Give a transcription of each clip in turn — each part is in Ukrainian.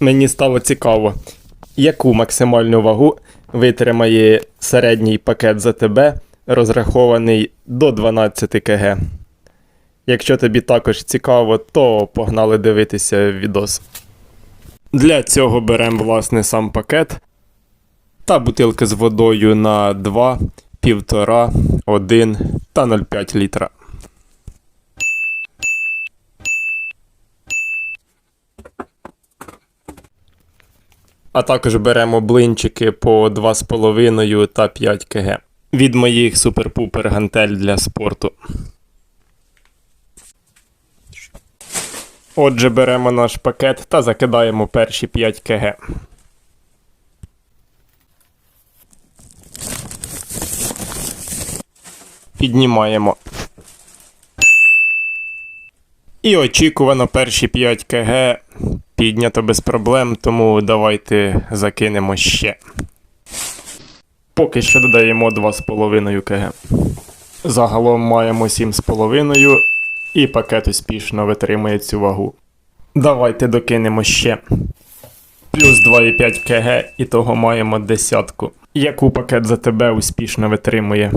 Мені стало цікаво, яку максимальну вагу витримає середній пакет ЗТБ, розрахований до 12 кг. Якщо тобі також цікаво, то погнали дивитися відос. Для цього беремо власне сам пакет та бутилки з водою на 2, 1,5, 1 та 0,5 літра. А також беремо блинчики по 2,5 та 5 кг. Від моїх супер-пупер гантель для спорту. Отже, беремо наш пакет та закидаємо перші 5 кг. Піднімаємо. І очікувано перші 5 кг піднято без проблем, тому давайте закинемо ще. Поки що додаємо 2,5 кг. Загалом маємо 7,5 і пакет успішно витримує цю вагу. Давайте докинемо ще. Плюс 2,5 кг, і того маємо десятку. Яку пакет за тебе успішно витримує?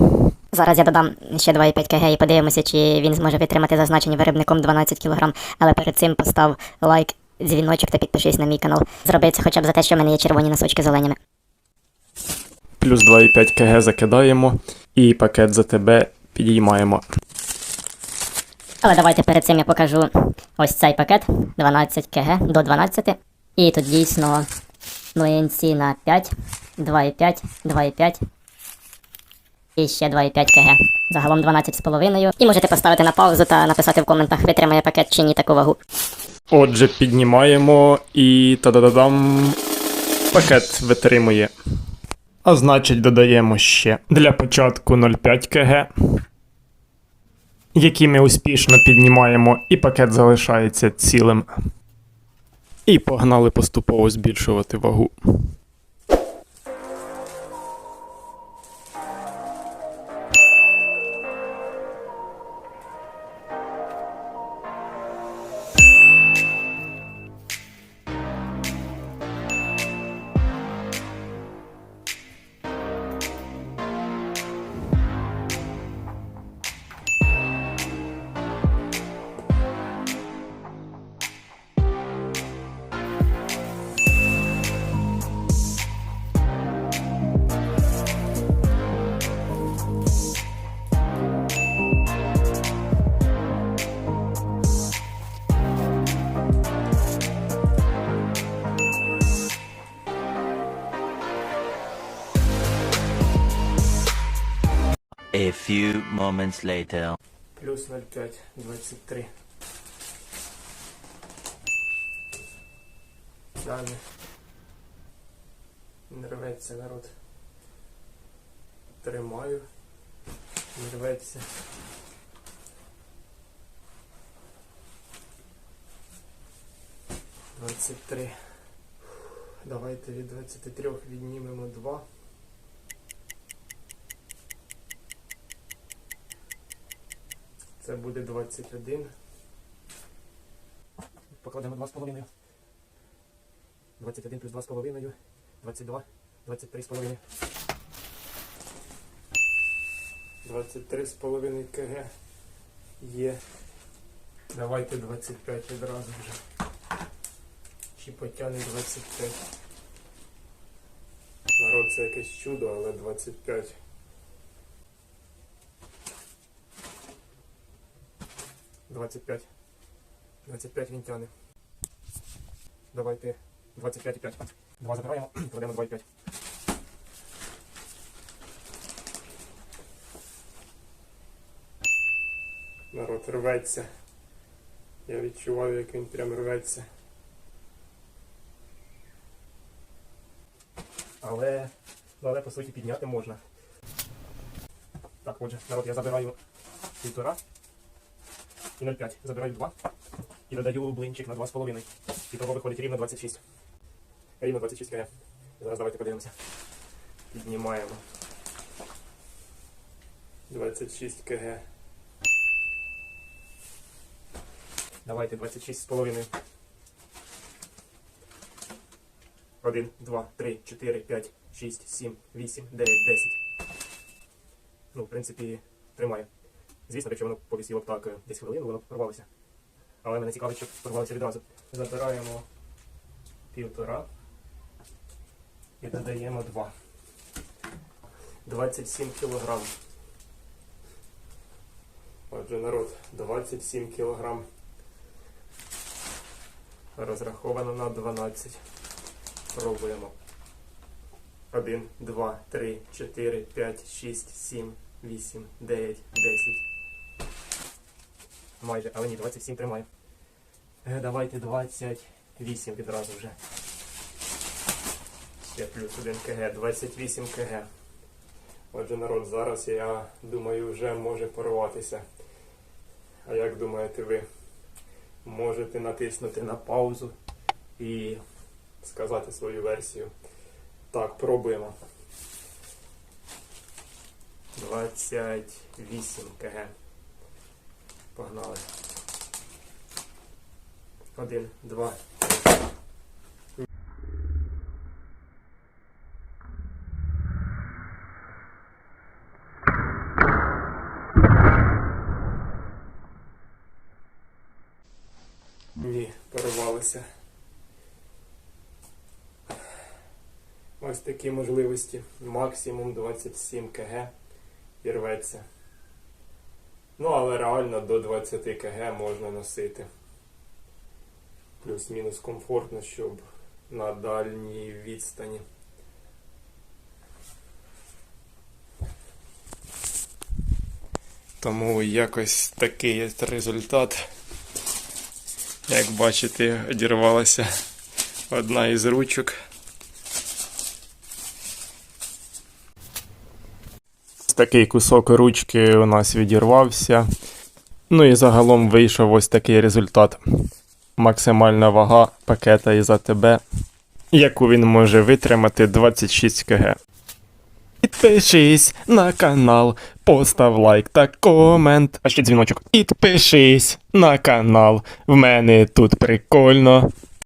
Зараз я додам ще 2,5 кг і подивимося, чи він зможе витримати зазначені виробником 12 кг. Але перед цим постав лайк, дзвіночок та підпишись на мій канал. Зроби це хоча б за те, що в мене є червоні носочки з оленями. Плюс 2,5 кг закидаємо, і пакет за тебе підіймаємо. Але давайте перед цим я покажу ось цей пакет 12 кг до 12. І тут дійсно млинці на 5, 2,5, 2,5 і ще 2,5 кг. Загалом 12,5. І можете поставити на паузу та написати в коментах, витримає пакет чи ні таку вагу. Отже, піднімаємо і та-да-да-дам. Пакет витримує. А значить, додаємо ще для початку 0,5 кг, які ми успішно піднімаємо, і пакет залишається цілим. І погнали поступово збільшувати вагу. A few moments later. Плюс 0,5, 23. Далі. Не рветься народ. Тримаю. Не рветься. Двадцять три. Давайте від 23 віднімемо 2. Це буде 21. Покладемо 2,5. 21 плюс 2,5. 22. 23,5. 23,5 кг є. Давайте 25 одразу вже. Чи потягне 25. Народ це якесь чудо, але 25. Двадцять п'ять. 25 він тягне. Давайте 25,5. Два забираємо, кладемо 2,5. Народ рветься. Я відчуваю, як він прям рветься. Але, ну, але по суті підняти можна. Так, отже, народ, я забираю півтора і 0,5. Забираю 2 і додаю блинчик на 2,5. І того виходить рівно 26. Рівно 26 кг. Зараз давайте подивимося. Піднімаємо. 26 кг. Давайте 26,5. 1, 2, 3, 4, 5, 6, 7, 8, 9, 10. Ну, в принципі, тримає. Звісно, якщо воно повісіло б так е, десь хвилину, воно б порвалося. Але мене цікавить, щоб порвалося відразу. Забираємо півтора і додаємо 2. 27 кілограм. Отже, народ, 27 кілограм. Розраховано на 12. Пробуємо. 1, 2, 3, 4, 5, 6, 7, 8, 9, 10. Майже, але ні, 27 тримає. Е, Давайте 28 відразу вже. Ще плюс 1 кг, 28 кг. Отже, народ, зараз я думаю, вже може порватися. А як думаєте ви? Можете натиснути на паузу і сказати свою версію. Так, пробуємо. 28 кг. Погнали. Один, два. Ні, порвалися. Ось такі можливості. Максимум 27 кг і рветься. Ну, але реально до 20 кг можна носити. Плюс-мінус комфортно, щоб на дальній відстані. Тому якось такий результат. Як бачите, одірвалася одна із ручок. Такий кусок ручки у нас відірвався. Ну і загалом вийшов ось такий результат. Максимальна вага пакета із АТБ, яку він може витримати 26 кг. Підпишись на канал, постав лайк та комент. А ще дзвіночок. Підпишись на канал. В мене тут прикольно.